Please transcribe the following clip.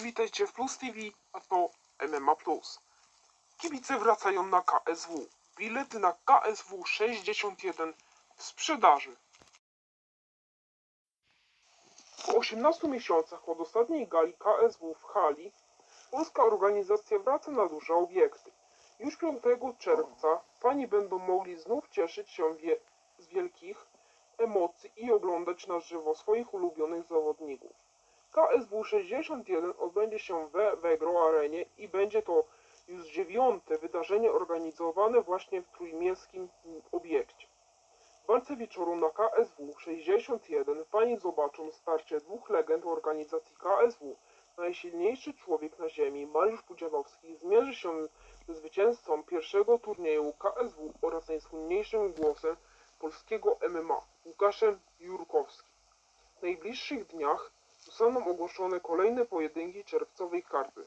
Witajcie w Plus TV, a to MMA Plus. Kibice wracają na KSW. Bilety na KSW 61 w sprzedaży. Po 18 miesiącach od ostatniej gali KSW w hali, polska organizacja wraca na duże obiekty. Już 5 czerwca fani będą mogli znów cieszyć się wie z wielkich emocji i oglądać na żywo swoich ulubionych zawodników. KSW 61 odbędzie się we Wegro Arenie i będzie to już dziewiąte wydarzenie organizowane właśnie w trójmiejskim obiekcie. W walce wieczoru na KSW 61 fani zobaczą starcie dwóch legend organizacji KSW. Najsilniejszy człowiek na ziemi, Mariusz Pudzianowski, zmierzy się ze zwycięzcą pierwszego turnieju KSW oraz najsłynniejszym głosem polskiego MMA, Łukaszem Jurkowskim. W najbliższych dniach zostaną ogłoszone kolejne pojedynki czerwcowej karty.